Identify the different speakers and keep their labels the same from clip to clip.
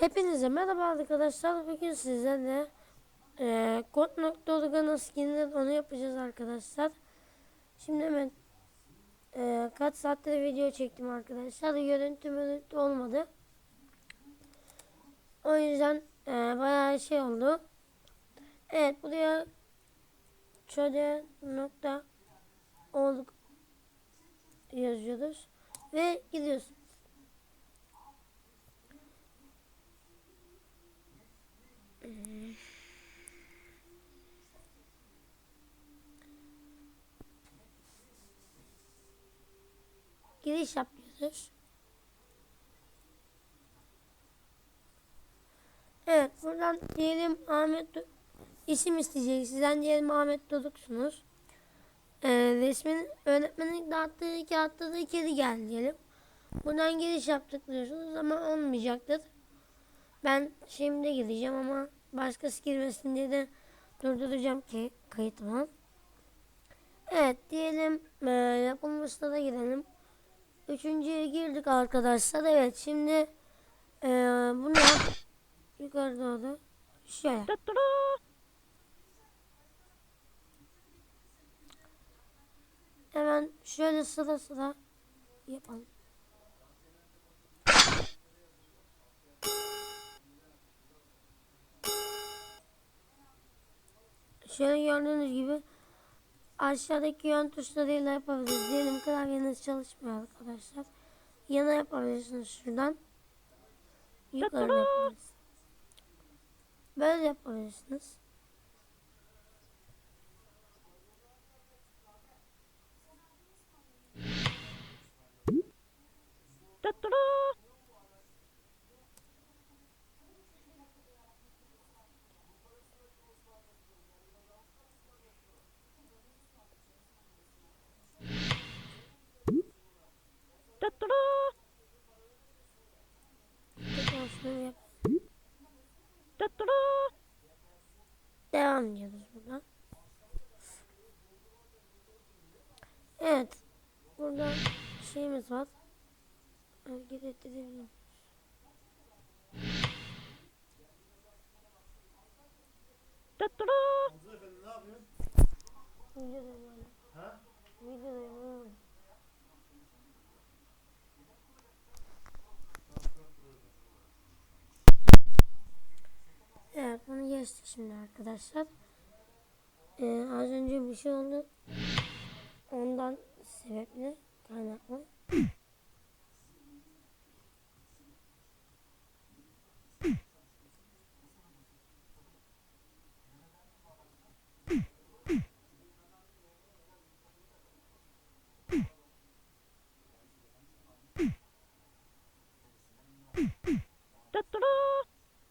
Speaker 1: Hepinize merhaba arkadaşlar. Bugün sizlerle e, kod.org'a nasıl girilir onu yapacağız arkadaşlar. Şimdi hemen e, kaç saattir video çektim arkadaşlar. Görüntü görüntü olmadı. O yüzden e, bayağı şey oldu. Evet buraya şöyle nokta org yazıyoruz ve gidiyoruz. Giriş yapıyoruz. Evet buradan diyelim Ahmet isim isteyecek. Sizden diyelim Ahmet Doruk'sunuz. Ee, resmin öğretmenin dağıttığı kağıtta da kedi geldi diyelim. Buradan giriş yaptık diyorsunuz ama olmayacaktır. Ben şimdi gideceğim ama başkası girmesin diye de durduracağım ki kayıtımı. Evet diyelim e, yapılmışlara girelim. Üçüncüye girdik arkadaşlar. Evet şimdi e, bunu yap. Yukarı doğru. Şöyle. Hemen şöyle sıra sıra yapalım. Şöyle gördüğünüz gibi aşağıdaki yön tuşlarıyla yapabiliriz. Diyelim klavyeniz çalışmıyor arkadaşlar. Yana yapabilirsiniz şuradan. Yukarı yapabilirsiniz. Böyle yapabilirsiniz. Devam ediyoruz buradan. Evet. Burada şeyimiz var. Hareket ettirebilirim.
Speaker 2: Efendi ne yapıyorsun?
Speaker 1: Videodayım hala.
Speaker 2: Ha?
Speaker 1: Videodayım oğlum. Evet bunu geçtik şimdi arkadaşlar. Ee, az önce bir şey oldu. Ondan sebepli kaynaklı.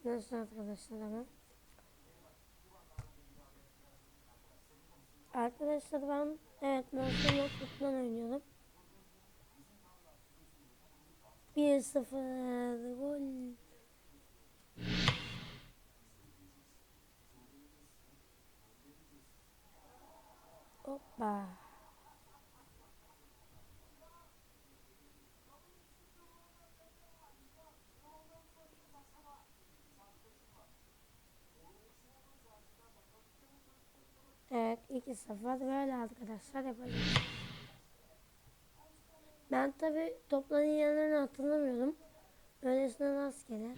Speaker 1: Nasıl arkadaşlar ama? Arkadaşlar ben evet Monster Notebook'tan oynuyorum. 1-0 gol. Hoppa. Evet iki sefer böyle arkadaşlar yapacağız. Ben tabi topların yerlerini hatırlamıyorum. Öylesine rastgele.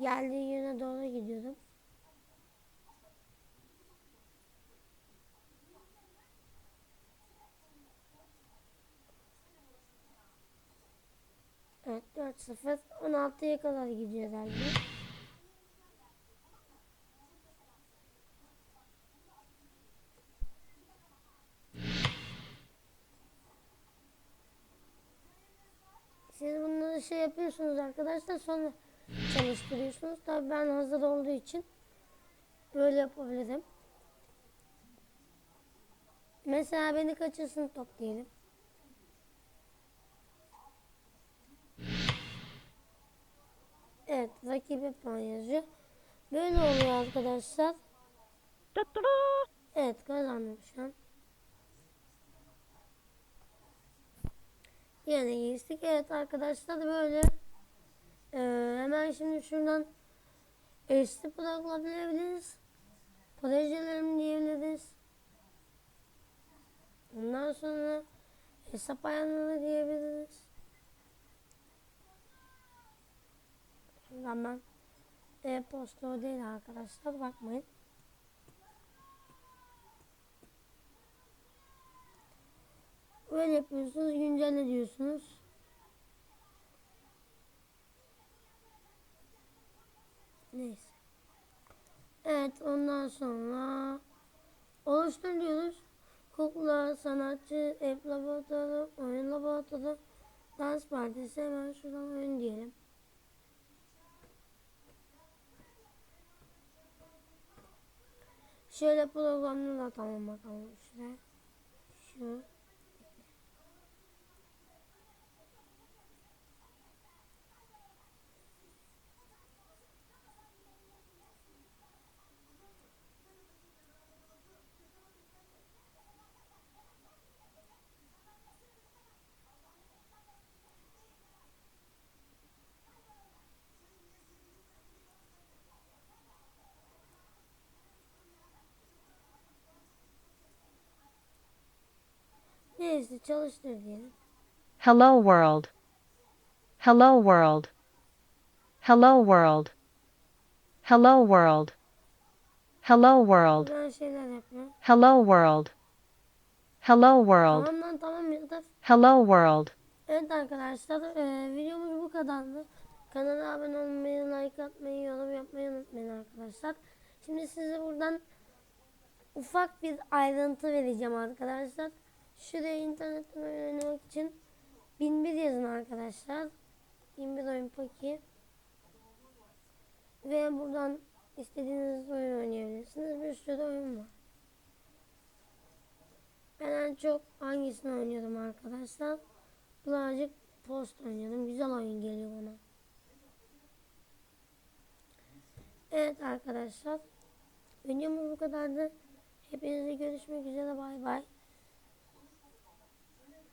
Speaker 1: Geldiği yöne doğru gidiyordum. Evet 4-0 16'ya kadar gidiyor herhalde. Bunları şey yapıyorsunuz arkadaşlar sonra çalıştırıyorsunuz. Tabii ben hazır olduğu için böyle yapabilirim. Mesela beni kaçırsın top diyelim. Evet rakibe puan yazıyor. Böyle oluyor arkadaşlar. Evet kazandım şu an. Yine geçtik. Evet arkadaşlar böyle e, hemen şimdi şuradan eşli bırakılabiliriz. Projelerim diyebiliriz. Ondan sonra hesap ayarları diyebiliriz. Şuradan ben e-posta değil arkadaşlar bakmayın. Böyle yapıyorsunuz, güncelle diyorsunuz. Neyse. Evet, ondan sonra oluştur diyoruz. Kukla, sanatçı, app laboratuvarı, oyun laboratuvarı, dans partisi. Hemen şuradan oyun diyelim. Şöyle programını da tamam bakalım şuraya. Şu. Neyse çalıştır diyelim.
Speaker 2: Hello World. Hello World. Hello World. Hello World. Hello World.
Speaker 1: Buradan şeyler yapıyor.
Speaker 2: Hello World. Hello World.
Speaker 1: Tamam lan tamam yeter.
Speaker 2: Hello World.
Speaker 1: Evet arkadaşlar eee, videomuz bu kadardı. Kanala abone olmayı, like atmayı, yorum yapmayı unutmayın arkadaşlar. Şimdi size buradan ufak bir ayrıntı vereceğim arkadaşlar. Şuraya internetten oynamak için 1001 yazın arkadaşlar. 1001 oyun paki. Ve buradan istediğiniz oyun oynayabilirsiniz. Bir sürü oyun var. Ben en çok hangisini oynuyorum arkadaşlar? Birazcık post oynadım. Güzel oyun geliyor bana. Evet arkadaşlar. Videomuz bu kadardı. Hepinize görüşmek üzere. Bay bay.